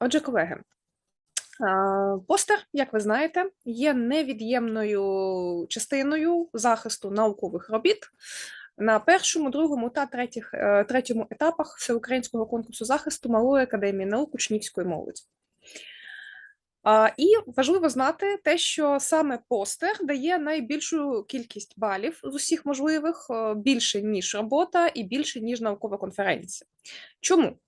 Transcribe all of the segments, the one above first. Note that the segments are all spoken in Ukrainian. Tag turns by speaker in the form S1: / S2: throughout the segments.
S1: Отже, колеги, постер, як ви знаєте, є невід'ємною частиною захисту наукових робіт на першому, другому та третіх, е, третьому етапах всеукраїнського конкурсу захисту Малої академії наук учнівської молоді. І важливо знати те, що саме постер дає найбільшу кількість балів з усіх можливих, е, більше ніж робота і більше ніж наукова конференція. Чому?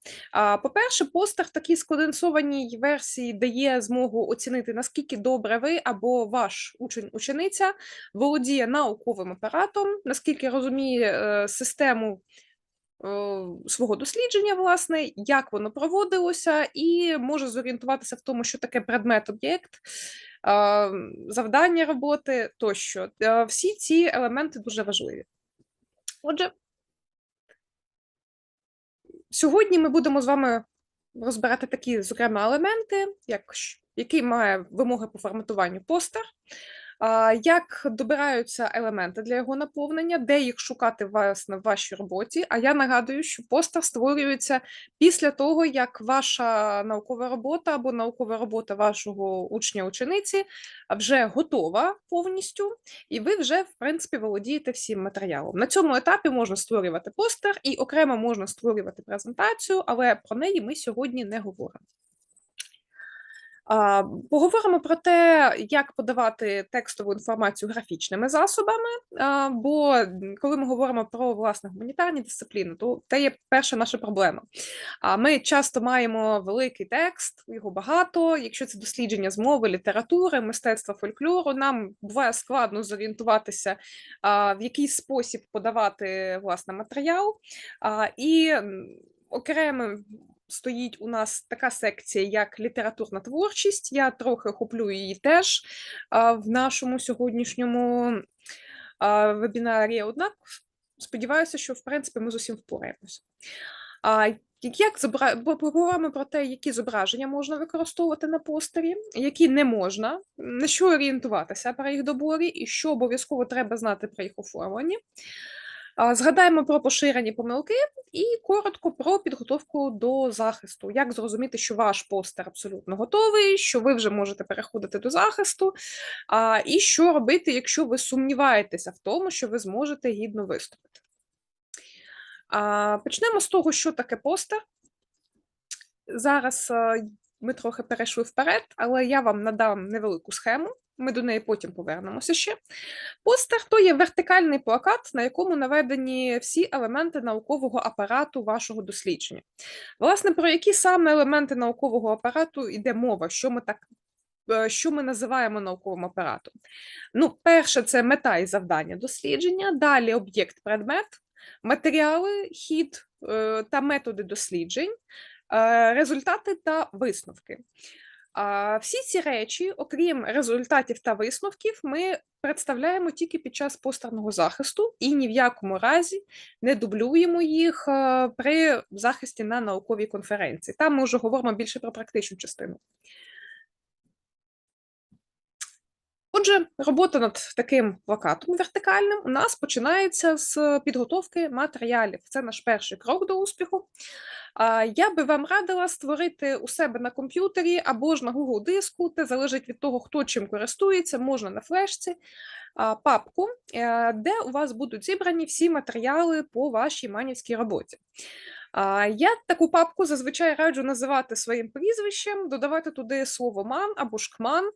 S1: По-перше, постер в такій сконденсованій версії дає змогу оцінити, наскільки добре ви або ваш учень учениця володіє науковим апаратом, наскільки розуміє е, систему свого дослідження, власне, як воно проводилося, і може зорієнтуватися в тому, що таке предмет-об'єкт, е, завдання роботи тощо. Е, Всі ці елементи дуже важливі. Отже, сьогодні ми будемо з вами розбирати такі, зокрема, елементи, як який має вимоги по форматуванню постер, як добираються елементи для його наповнення, де їх шукати власне в вашій роботі. А я нагадую, що постер створюється після того, як ваша наукова робота або наукова робота вашого учня-учениці вже готова повністю, і ви вже, в принципі, володієте всім матеріалом. На цьому етапі можна створювати постер і окремо можна створювати презентацію, але про неї ми сьогодні не говоримо. Поговоримо про те, як подавати текстову інформацію графічними засобами. Бо коли ми говоримо про власне гуманітарні дисципліни, то це є перша наша проблема. А ми часто маємо великий текст, його багато. Якщо це дослідження з мови, літератури, мистецтва, фольклору, нам буває складно зорієнтуватися, в який спосіб подавати власне матеріал. І окремим стоїть у нас така секція, як літературна творчість. Я трохи охоплю її теж в нашому сьогоднішньому вебінарі. Однак сподіваюся, що в принципі ми з усім впораємося. Як зобра... Поговоримо про те, які зображення можна використовувати на постері, які не можна, на що орієнтуватися при їх доборі, і що обов'язково треба знати при їх оформленні. Згадаємо про поширені помилки і коротко про підготовку до захисту. Як зрозуміти, що ваш постер абсолютно готовий, що ви вже можете переходити до захисту, і що робити, якщо ви сумніваєтеся в тому, що ви зможете гідно виступити. Почнемо з того, що таке постер. Зараз е, ми трохи перейшли вперед, але я вам надам невелику схему. Ми до неї потім повернемося ще. Постер то є вертикальний плакат, на якому наведені всі елементи наукового апарату вашого дослідження. Власне, про які саме елементи наукового апарату йде мова, що ми так. е, Що ми називаємо науковим апаратом? Ну, перше, це мета і завдання дослідження, далі об'єкт предмет, матеріали, хід е, та методи досліджень, е, результати та висновки. Всі ці речі, окрім результатів та висновків, ми представляємо тільки під час постерного захисту і ні в якому разі не дублюємо їх е, при захисті на науковій конференції. Там ми вже говоримо більше про практичну частину. Отже, робота над таким плакатом вертикальним у нас починається з підготовки матеріалів. Це наш перший крок до успіху. Я би вам радила створити у себе на комп'ютері або ж на Google диску, це залежить від того, хто чим користується, можна на флешці, папку, е, де у вас будуть зібрані всі матеріали по вашій манівській роботі. Я таку папку зазвичай раджу називати своїм прізвищем, додавати туди слово ман або шкман.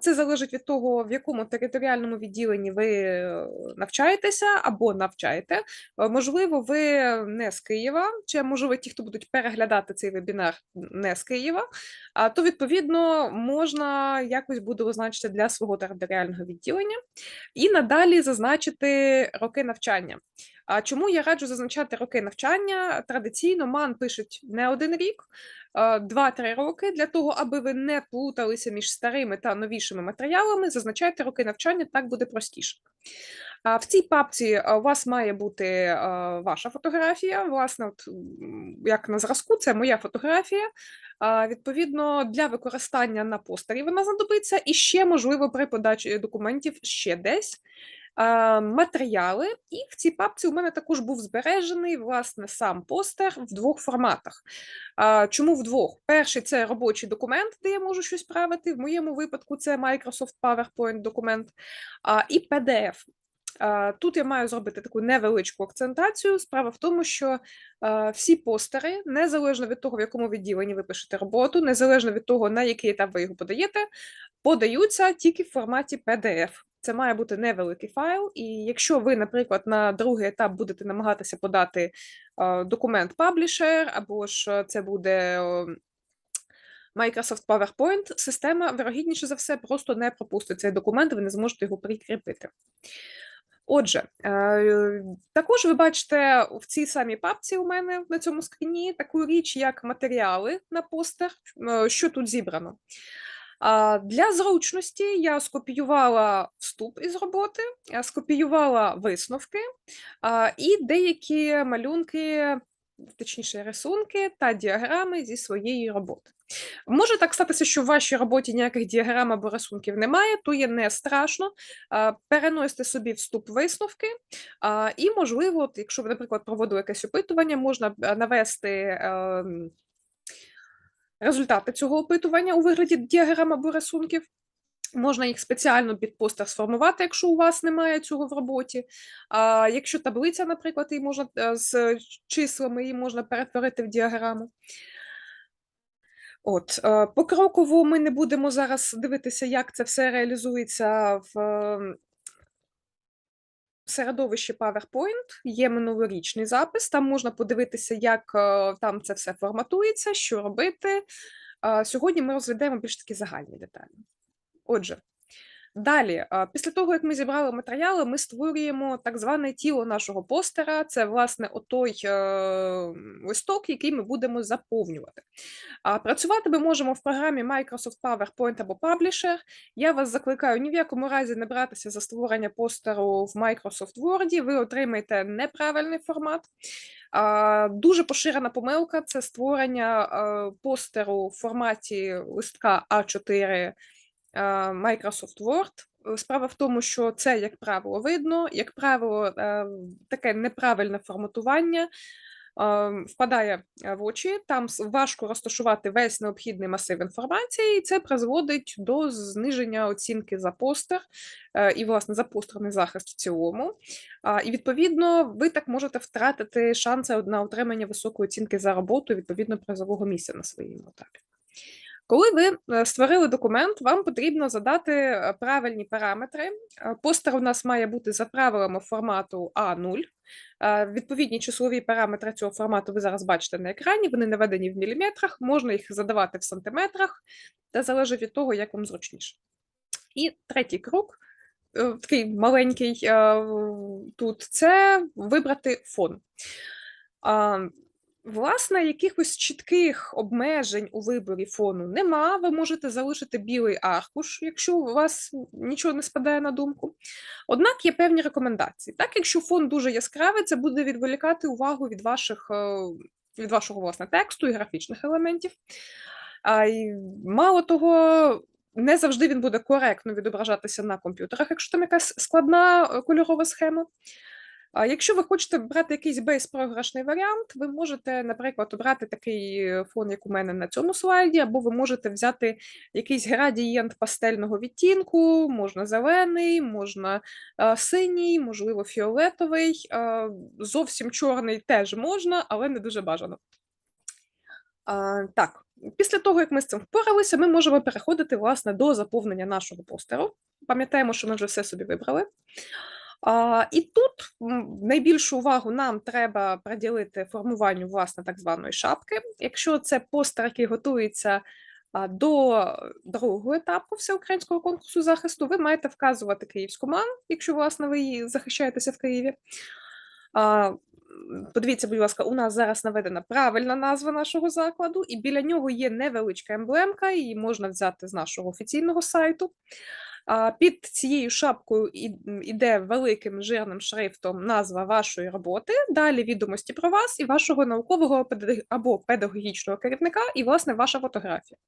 S1: Це залежить від того, в якому територіальному відділенні ви е, навчаєтеся або навчаєте. Е, Можливо, ви не з Києва, чи можливо ті, хто будуть переглядати цей вебінар не з Києва, то відповідно можна якось буде означити для свого територіального відділення і надалі зазначити роки навчання. А чому я раджу зазначати роки навчання? Традиційно МАН пишуть не один рік, а, 2-3 роки для того, аби ви не плуталися між старими та новішими матеріалами. Зазначайте роки навчання, так буде простіше. А в цій папці у вас має бути ваша фотографія. Власне, от як на зразку, це моя фотографія. Відповідно, для використання на постері вона знадобиться, і ще, можливо, при подачі документів ще десь. Матеріали, і в цій папці у мене також був збережений власне сам постер в двох форматах. Чому в двох? Перший це робочий документ, де я можу щось правити. В моєму випадку це Microsoft PowerPoint документ, і PDF. Тут я маю зробити таку невеличку акцентацію. Справа в тому, що всі постери, незалежно від того, в якому відділенні ви пишете роботу, незалежно від того, на який етап ви його подаєте, подаються тільки в форматі PDF. Це має бути невеликий файл, і якщо ви, наприклад, на другий етап будете намагатися подати документ Publisher, або ж це буде Microsoft PowerPoint, система, вирогідніше за все, просто не пропустить цей документ, ви не зможете його прикріпити. Отже, е, також ви бачите в цій самій папці у мене на цьому скріні таку річ, як матеріали на постер, е, що тут зібрано. Для зручності я скопіювала вступ із роботи, скопіювала висновки і деякі малюнки, точніше, рисунки та діаграми зі своєї роботи. Може так статися, що в вашій роботі ніяких діаграм або рисунків немає, то є не страшно. Переносите собі вступ висновки, і, можливо, якщо ви, наприклад, проводили якесь опитування, можна навести ем, результати цього опитування у вигляді діаграм або рисунків. Можна їх спеціально під постер сформувати, якщо у вас немає цього в роботі. А Якщо таблиця, наприклад, її можна е, з числами її можна перетворити в діаграму. От, е, покроково ми не будемо зараз дивитися, як це все реалізується в середовищі PowerPoint. Є минулорічний запис, там можна подивитися, як е, там це все форматується, що робити. Сьогодні ми розглядаємо більш такі загальні деталі. Отже, Далі, після того, як ми зібрали матеріали, ми створюємо так зване тіло нашого постера. Це, власне, отой е, листок, який ми будемо заповнювати. Працювати ми можемо в програмі Microsoft PowerPoint або Publisher. Я вас закликаю ні в якому разі не братися за створення постеру в Microsoft Word, ви отримаєте неправильний формат. Дуже поширена помилка це створення е, постеру в форматі листка А4. Microsoft Word. Справа в тому, що це, як правило, видно, як правило, е, таке неправильне форматування впадає в очі, там важко розташувати весь необхідний масив інформації, і це призводить до зниження оцінки за постер е, і, власне, за постерний захист в цілому. І, відповідно, ви так можете втратити шанси на отримання високої оцінки за роботу, відповідно, призового місця на своєму етапі. Коли ви е, створили документ, вам потрібно задати е, правильні параметри. Е, постер у нас має бути за правилами формату А0. Відповідні числові параметри цього формату ви зараз бачите на екрані, вони наведені в міліметрах, можна їх задавати в сантиметрах, це залежить від того, як вам зручніше. І третій крок, такий маленький тут, це вибрати фон. Власне, якихось чітких обмежень у виборі фону нема. Ви можете залишити білий аркуш, якщо у вас нічого не спадає на думку. Однак є певні рекомендації. Так, якщо фон дуже яскравий, це буде відволікати увагу від ваших, е, від вашого власне тексту і графічних елементів. А й Мало того, не завжди він буде коректно відображатися на комп'ютерах, якщо там якась складна е, кольорова схема. А якщо ви хочете брати якийсь безпрограшний варіант, ви можете, наприклад, обрати такий е, фон, як у мене на цьому слайді, або ви можете взяти якийсь градієнт пастельного відтінку, можна зелений, можна а, синій, можливо, фіолетовий. А, зовсім чорний теж можна, але не дуже бажано. Так. Після того, як ми з цим впоралися, ми можемо переходити власне до заповнення нашого постеру. Пам'ятаємо, що ми вже все собі вибрали. І тут найбільшу увагу нам треба приділити формуванню власне так званої шапки. Якщо це постер, який готується до другого етапу всеукраїнського конкурсу захисту, ви маєте вказувати київську МАН, якщо власне ви її захищаєтеся в Києві. Подивіться, будь ласка, у нас зараз наведена правильна назва нашого закладу, і біля нього є невеличка емблемка, її можна взяти з нашого офіційного сайту. Під цією шапкою іде великим жирним шрифтом назва вашої роботи, далі відомості про вас і вашого наукового або педагогічного керівника, і, власне, ваша фотографія.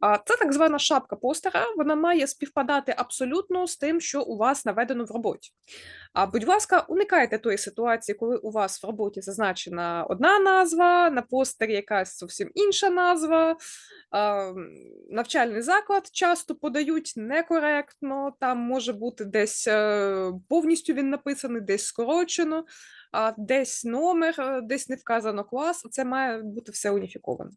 S1: А, це так звана шапка постера. Вона має співпадати абсолютно з тим, що у вас наведено в роботі. А будь ласка, уникайте тої ситуації, коли у вас в роботі зазначена одна назва, на постері якась зовсім інша назва. Навчальний заклад часто подають некоректно, там може бути десь е, повністю він написаний, десь скорочено, а десь номер, е, десь не вказано клас. Це має бути все уніфіковано.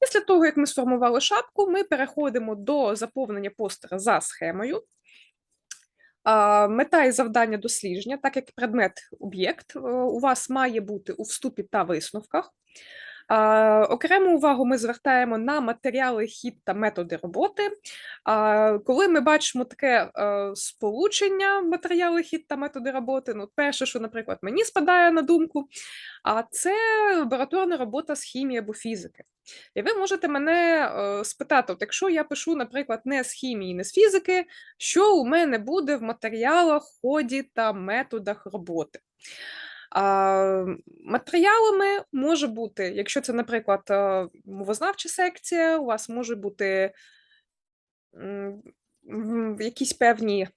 S1: Після того, як ми сформували шапку, ми переходимо до заповнення постера за схемою. Мета і завдання дослідження, так як предмет об'єкт, е, у вас має бути у вступі та висновках. Окрему увагу ми звертаємо на матеріали, хід та методи роботи. Коли ми бачимо таке е, сполучення матеріали, хід та методи роботи, ну, перше, що, наприклад, мені спадає на думку, а це лабораторна робота з хімії або фізики. І ви можете мене е, спитати: от якщо я пишу, наприклад, не з хімії, не з фізики, що у мене буде в матеріалах, ході та методах роботи? Матеріалами може бути, якщо це, наприклад, е, мовознавча секція, у вас може бути якісь певні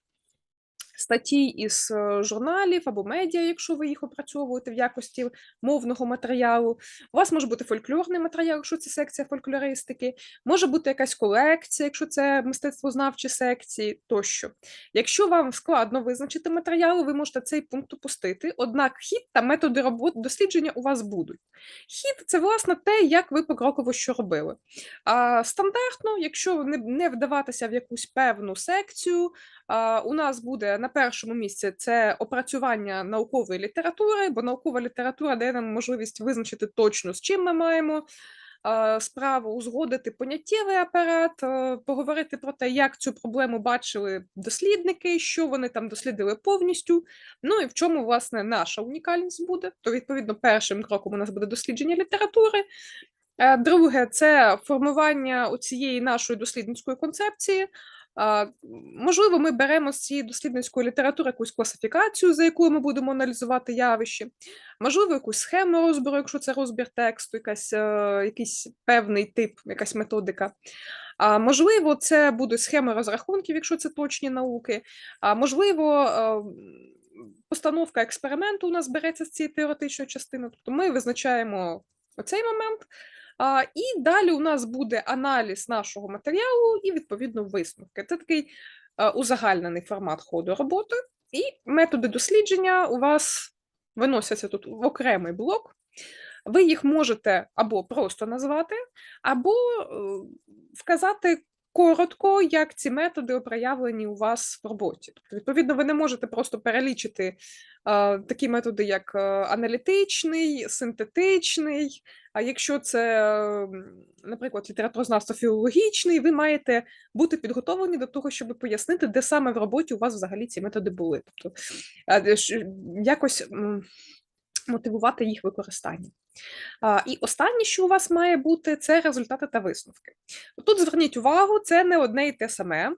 S1: статті із е, журналів або медіа, якщо ви їх опрацьовуєте в якості мовного матеріалу. У вас може бути фольклорний матеріал, якщо це секція фольклористики, може бути якась колекція, якщо це мистецтвознавчі секції тощо. Якщо вам складно визначити матеріали, ви можете цей пункт опустити, однак хід та методи роботи дослідження у вас будуть. Хід це, власне, те, як ви покроково що робили. А Стандартно, якщо не, не вдаватися в якусь певну секцію, у нас буде на першому місці це опрацювання наукової літератури, бо наукова література дає нам можливість визначити точно, з чим ми маємо справу, узгодити поняттєвий апарат, поговорити про те, як цю проблему бачили дослідники, що вони там дослідили повністю. Ну і в чому, власне, наша унікальність буде. То, відповідно, першим кроком у нас буде дослідження літератури. Друге, це формування цієї нашої дослідницької концепції. Можливо, ми беремо з цієї дослідницької літератури якусь класифікацію, за якою ми будемо аналізувати явище, можливо, якусь схему розбору, якщо це розбір тексту, якась, е, якийсь певний тип, якась методика. А можливо, це будуть схеми розрахунків, якщо це точні науки. А можливо, е, постановка експерименту у нас береться з цієї теоретичної частини. Тобто ми визначаємо оцей момент. І далі у нас буде аналіз нашого матеріалу і, відповідно, висновки. Це такий а, узагальнений формат ходу роботи, і методи дослідження у вас виносяться тут в окремий блок. Ви їх можете або просто назвати, або е, вказати коротко, як ці методи проявлені у вас в роботі. Тобто, відповідно, ви не можете просто перелічити е, такі методи, як е, аналітичний, синтетичний. А якщо це, наприклад, літературознавство філологічний, ви маєте бути підготовлені до того, щоб пояснити, де саме в роботі у вас взагалі ці методи були. Тобто якось мотивувати їх використання. І останнє, що у вас має бути, це результати та висновки. Тут зверніть увагу, це не одне і те саме.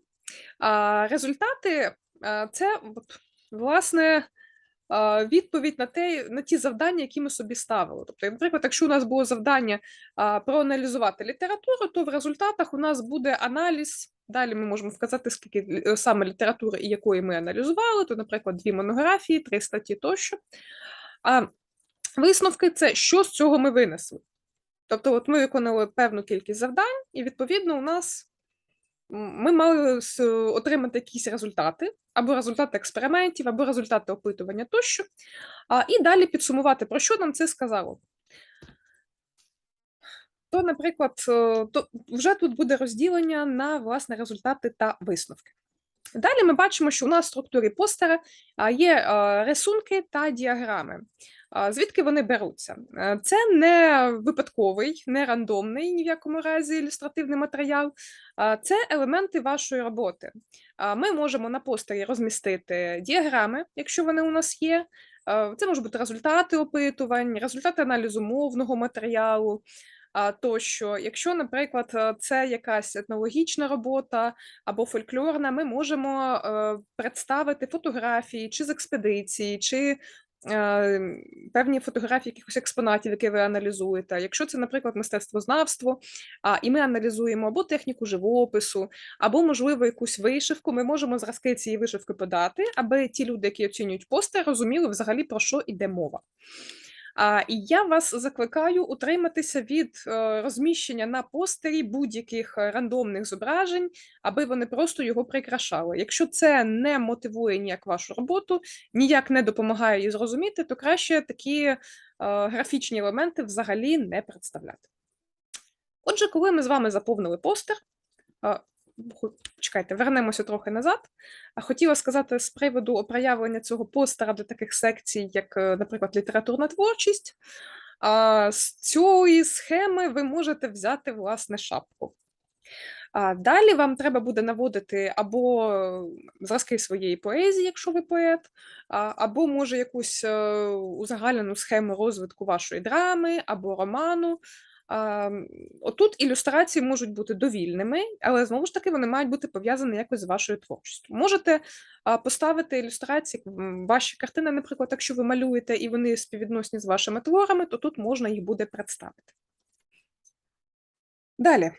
S1: Результати це, власне, відповідь на те, на ті завдання, які ми собі ставили. Тобто, наприклад, якщо у нас було завдання проаналізувати літературу, то в результатах у нас буде аналіз. Далі ми можемо вказати, скільки е, саме літератури і якої ми аналізували, то, наприклад, дві монографії, три статті тощо. А висновки це що з цього ми винесли. Тобто, от ми виконали певну кількість завдань, і, відповідно, у нас ми мали отримати якісь результати, або результати експериментів, або результати опитування тощо. А, І далі підсумувати, про що нам це сказало. То, наприклад, е, то вже тут буде розділення на власне результати та висновки. Далі ми бачимо, що у нас в структурі постера є рисунки та діаграми. Звідки вони беруться? Е, це не випадковий, не рандомний ні в якому разі ілюстративний матеріал, це елементи вашої роботи. Ми можемо на постері розмістити діаграми, якщо вони у нас є. Це можуть бути результати опитувань, результати аналізу мовного матеріалу. Тощо, якщо, наприклад, це якась етнологічна робота або фольклорна, ми можемо е, представити фотографії чи з експедиції, чи е, певні фотографії якихось експонатів, які ви аналізуєте. Якщо це, наприклад, мистецтвознавство, а, і ми аналізуємо або техніку живопису, або, можливо, якусь вишивку, ми можемо зразки цієї вишивки подати, аби ті люди, які оцінюють постер, розуміли взагалі про що йде мова. І я вас закликаю утриматися від е, розміщення на постері будь-яких е, рандомних зображень, аби вони просто його прикрашали. Якщо це не мотивує ніяк вашу роботу, ніяк не допомагає її зрозуміти, то краще такі е, графічні елементи взагалі не представляти. Отже, коли ми з вами заповнили постер, Чекайте, вернемося трохи назад. А хотіла сказати з приводу проявлення цього постера до таких секцій, як, е, наприклад, літературна творчість. А З цієї схеми ви можете взяти власне шапку. А Далі вам треба буде наводити або зразки своєї поезії, якщо ви поет, або, може, якусь е, узагальнену схему розвитку вашої драми або роману. Отут ілюстрації можуть бути довільними, але знову ж таки вони мають бути пов'язані якось з вашою творчістю. Можете поставити ілюстрації, ваші картини, наприклад, якщо ви малюєте і вони співвідносні з вашими творами, то тут можна їх буде представити. Далі.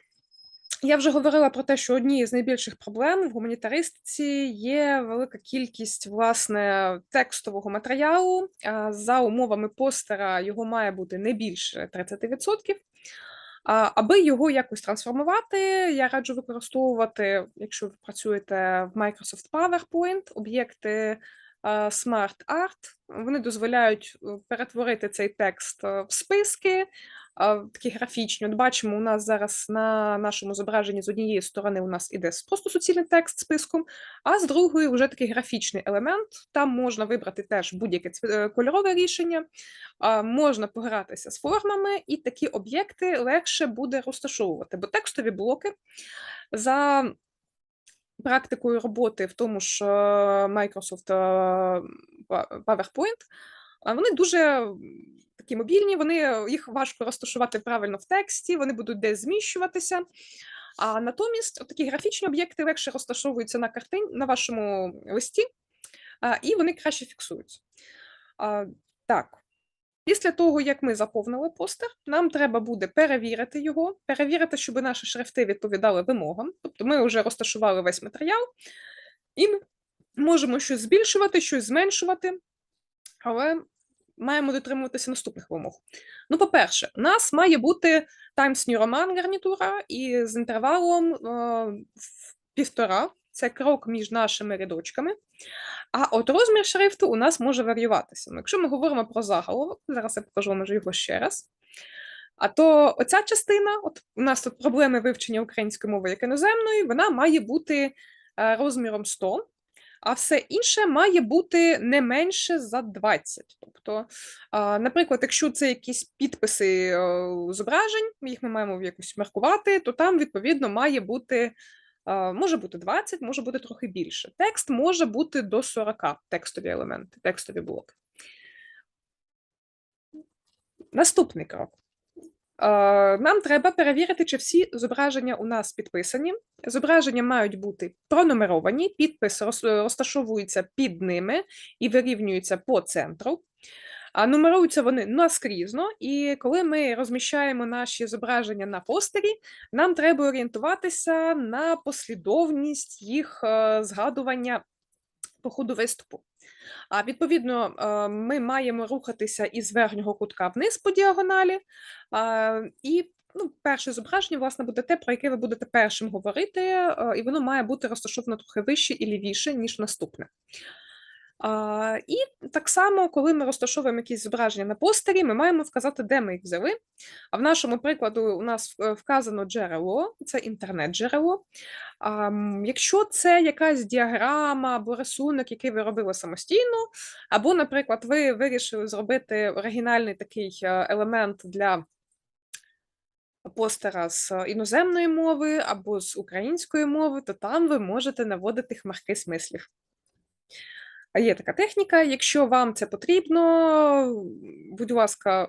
S1: Я вже говорила про те, що однією з найбільших проблем в гуманітаристиці є велика кількість власне текстового матеріалу. За умовами постера його має бути не більше 30%. Аби його якось трансформувати, я раджу використовувати, якщо ви працюєте в Microsoft PowerPoint, об'єкти Smart Art. Вони дозволяють е, перетворити цей текст е, в списки, такі графічні. От бачимо, у нас зараз на нашому зображенні з однієї сторони у нас іде просто суцільний текст списком, а з другої вже такий графічний елемент. Там можна вибрати теж будь-яке е, кольорове рішення, можна погратися з формами, і такі об'єкти легше буде розташовувати, бо текстові блоки за. Практикою роботи в тому ж е, Microsoft е, PowerPoint, вони дуже такі мобільні, вони їх важко розташувати правильно в тексті, вони будуть десь зміщуватися. А натомість такі графічні об'єкти легше розташовуються на картин на вашому листі, і вони краще фіксуються. Так, після того, як ми заповнили постер, нам треба буде перевірити його, перевірити, щоб наші шрифти відповідали вимогам. Тобто ми вже розташували весь матеріал, і можемо щось збільшувати, щось зменшувати, але маємо дотримуватися наступних вимог. Ну, по-перше, у нас має бути Times New Roman гарнітура і з інтервалом е, в півтора. Це крок між нашими рядочками. А от розмір шрифту у нас може варіюватися. Ну, Якщо ми говоримо про заголовок, зараз я покажу вам його ще раз. А то оця частина, от у нас тут проблеми вивчення української мови як іноземної, вона має бути е, розміром 100 а все інше має бути не менше за 20. Тобто, наприклад, якщо це якісь підписи зображень, їх ми маємо якось маркувати, то там, відповідно, має бути. Може бути 20, може бути трохи більше. Текст може бути до 40 текстові елементи, текстові блоки. Наступний крок. Е, нам треба перевірити, чи всі зображення у нас підписані. Зображення мають бути пронумеровані, підпис розташовується під ними і вирівнюється по центру. А нумеруються вони наскрізно, і коли ми розміщаємо наші зображення на постері, нам треба орієнтуватися на послідовність їх е, згадування по ходу виступу. А відповідно, е, ми маємо рухатися із верхнього кутка вниз по діагоналі. І ну, перше зображення, власне, буде те, про яке ви будете першим говорити, е, і воно має бути розташовано трохи вище і лівіше, ніж наступне. І так само, коли ми розташовуємо якісь зображення на постері, ми маємо вказати, де ми їх взяли. А в нашому прикладу у нас е, вказано джерело, це інтернет-джерело. Якщо це якась діаграма або рисунок, який ви робили самостійно, або, наприклад, ви вирішили зробити оригінальний такий е, елемент для. Постера з іноземної мови або з української мови, то там ви можете наводити хмарки смислів. Є така техніка. Якщо вам це потрібно, будь ласка,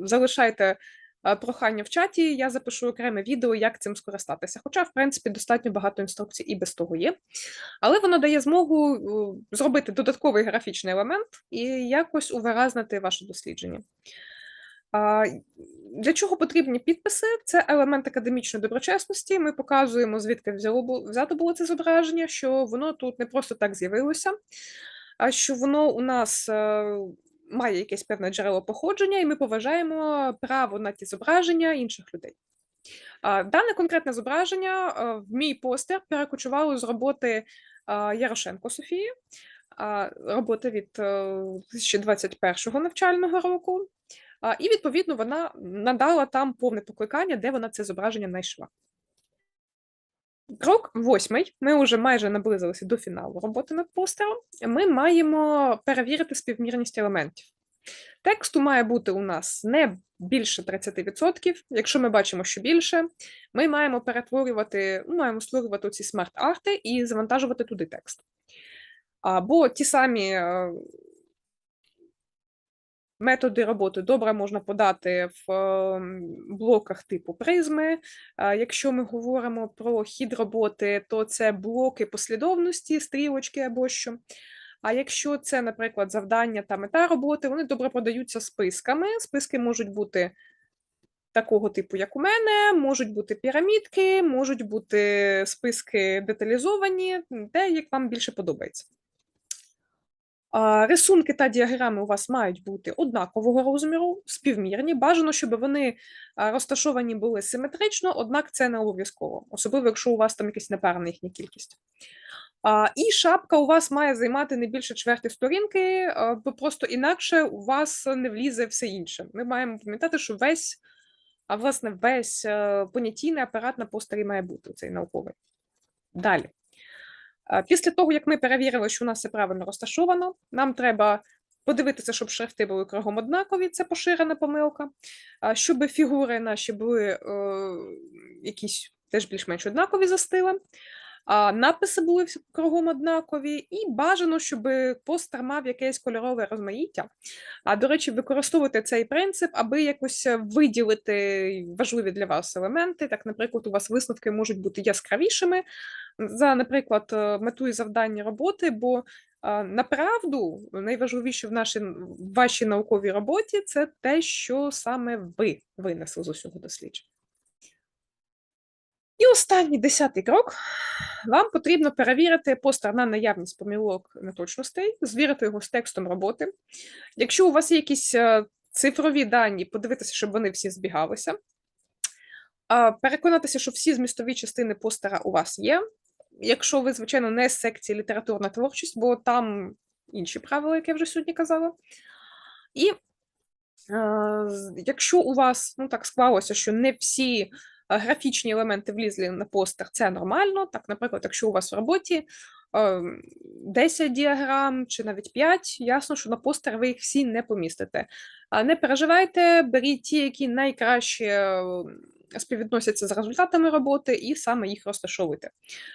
S1: залишайте е, прохання в чаті, я запишу окреме відео, як цим скористатися. Хоча, в принципі, достатньо багато інструкцій і без того є. Але воно дає змогу е, зробити додатковий графічний елемент і якось увиразнити ваше дослідження. Для чого потрібні підписи? Це елемент академічної доброчесності. Ми показуємо, звідки взяло взято було це зображення, що воно тут не просто так з'явилося, а що воно у нас е, має якесь певне джерело походження, і ми поважаємо право на ті зображення інших людей. Дане конкретне зображення е, в мій постер перекочувало з роботи е, Ярошенко Софії, роботи від е, 2021 навчального року. І, відповідно, вона надала там повне покликання, де вона це зображення знайшла. Крок восьмий. Ми вже майже наблизилися до фіналу роботи над постером. Ми маємо перевірити співмірність елементів. Тексту має бути у нас не більше 30%. Якщо ми бачимо, що більше, ми маємо перетворювати, ну, маємо створювати ці смарт-арти і завантажувати туди текст. Або ті самі е, методи роботи добре можна подати в е, блоках типу призми. Якщо ми говоримо про хід роботи, то це блоки послідовності, стрілочки або що. А якщо це, наприклад, завдання та мета роботи, вони добре подаються списками. Списки можуть бути такого типу, як у мене, можуть бути пірамідки, можуть бути списки деталізовані, те, як вам більше подобається. Рисунки та діаграми у вас мають бути однакового розміру, співмірні. Бажано, щоб вони розташовані були симетрично, однак це не обов'язково, особливо, якщо у вас там якась непарна їхня кількість. І шапка у вас має займати не більше чверти сторінки, бо просто інакше у вас не влізе все інше. Ми маємо пам'ятати, що весь, а власне, весь е, понятійний апарат на постері має бути цей науковий. Далі. Після того, як ми перевірили, що у нас все правильно розташовано, нам треба подивитися, щоб шрифти були кругом однакові, це поширена помилка, щоб фігури наші були е, якісь теж більш-менш однакові за стилем, а написи були кругом однакові, і бажано, щоб постер мав якесь кольорове розмаїття. А до речі, використовувати цей принцип, аби якось виділити важливі для вас елементи. Так, наприклад, у вас висновки можуть бути яскравішими за, наприклад, е, мету і завдання роботи, бо е, направду найважливіше в нашій в вашій науковій роботі це те, що саме ви винесли з усього дослідження. І останній десятий крок. Вам потрібно перевірити постер на наявність помилок неточностей, звірити його з текстом роботи. Якщо у вас є якісь е, цифрові дані, подивитися, щоб вони всі збігалися. Переконатися, що всі змістові частини постера у вас є. Якщо ви, звичайно, не з секції літературна творчість, бо там інші правила, як я вже сьогодні казала. І е, якщо у вас ну, так склалося, що не всі е, графічні елементи влізли на постер, це нормально. Так, наприклад, якщо у вас в роботі е, 10 діаграм чи навіть 5, ясно, що на постер ви їх всі не помістите. А Не переживайте, беріть ті, які найкраще е, співвідносяться з результатами роботи, і саме їх розташовуйте.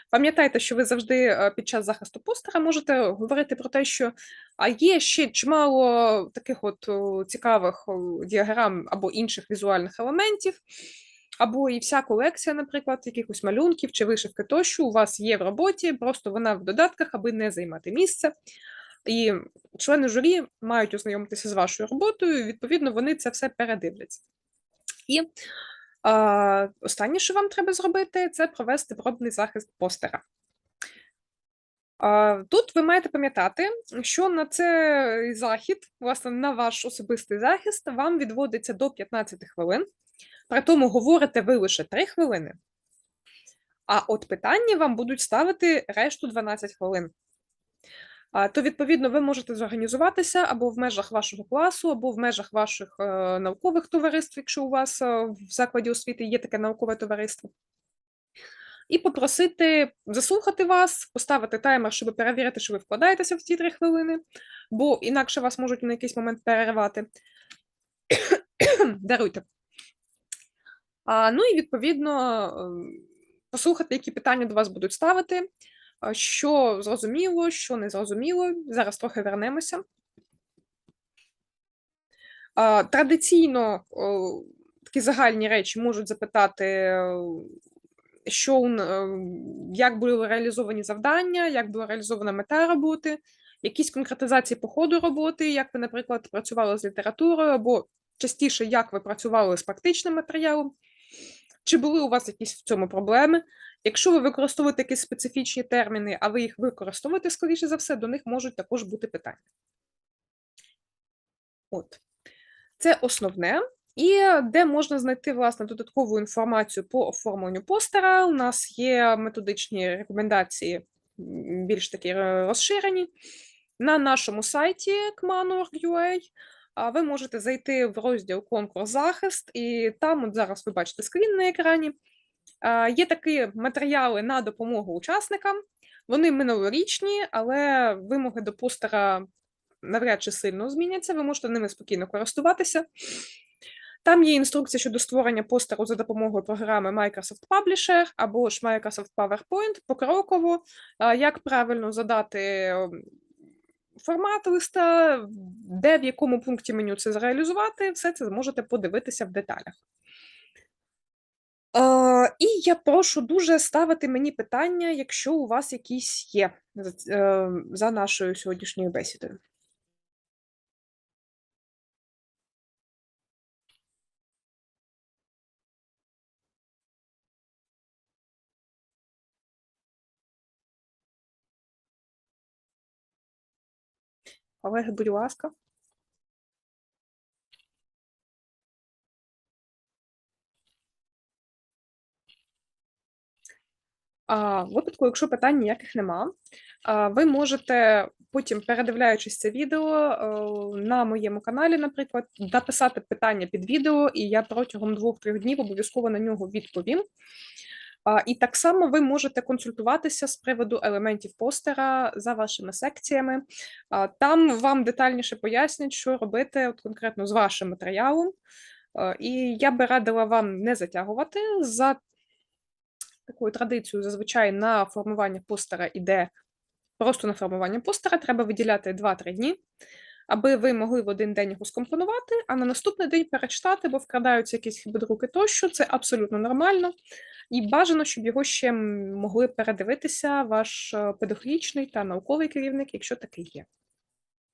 S1: Пам'ятайте, що ви завжди е, під час захисту постера можете говорити про те, що а є ще чимало таких от цікавих діаграм або інших візуальних елементів, або і вся колекція, наприклад, якихось малюнків чи вишивки тощо у вас є в роботі, просто вона в додатках, аби не займати місце. І члени журі мають ознайомитися з вашою роботою, відповідно, вони це все передивляться. І останнє, що вам треба зробити, це провести пробний захист постера. Тут ви маєте пам'ятати, що на цей захід, власне, на ваш особистий захист, вам відводиться до 15 хвилин. При тому говорите ви лише 3 хвилини, а от питання вам будуть ставити решту 12 хвилин. То, відповідно, ви можете зорганізуватися або в межах вашого класу, або в межах ваших е, наукових товариств, якщо у вас е, в закладі освіти є таке наукове товариство. І попросити заслухати вас, поставити таймер, щоб перевірити, що ви вкладаєтеся в ці три хвилини, бо інакше вас можуть на якийсь момент переривати. Даруйте. А, ну і відповідно ем, послухати, які питання до вас будуть ставити, що зрозуміло, що не зрозуміло. Зараз трохи вернемося. Традиційно такі загальні речі можуть запитати, що е, як були реалізовані завдання, як була реалізована мета роботи, якісь конкретизації по ходу роботи, як ви, наприклад, працювали з літературою, або частіше, як ви працювали з практичним матеріалом, чи були у вас якісь в цьому проблеми. Якщо ви використовуєте якісь специфічні терміни, а ви їх використовуєте, скоріше за все, до них можуть також бути питання. От. Це основне. І де можна знайти власне додаткову інформацію по оформленню постера. У нас є методичні рекомендації більш такі е, розширені. На нашому сайті kmanu.org.ua а ви можете зайти в розділ конкурс захист, і там, от зараз ви бачите скрін на екрані. А, Є такі матеріали на допомогу учасникам. Вони минулорічні, але вимоги до постера навряд чи сильно зміняться. Ви можете ними спокійно користуватися. Там є інструкція щодо створення постеру за допомогою програми Microsoft Publisher або ж Microsoft PowerPoint покроково, а, як правильно задати ем, формат листа, де в якому пункті меню це зреалізувати, все це зможете подивитися в деталях. Е, і я прошу дуже ставити мені питання, якщо у вас якісь є е, за нашою сьогоднішньою бесідою. Колеги, будь ласка. Випадку, якщо питань ніяких нема, ви можете потім, передивляючись це відео е, на моєму каналі, наприклад, написати питання під відео, і я протягом двох-трьох днів обов'язково на нього відповім. І так само ви можете консультуватися з приводу елементів постера за вашими секціями. Там вам детальніше пояснять, що робити от конкретно з вашим матеріалом. Е, І я би радила вам не затягувати. За такою традицією зазвичай на формування постера іде просто на формування постера, треба виділяти 2-3 дні, аби ви могли в один день його скомпонувати, а на наступний день перечитати, бо вкрадаються якісь хибодруки тощо, це абсолютно нормально. І бажано, щоб його ще могли передивитися ваш е, педагогічний та науковий керівник, якщо такий є.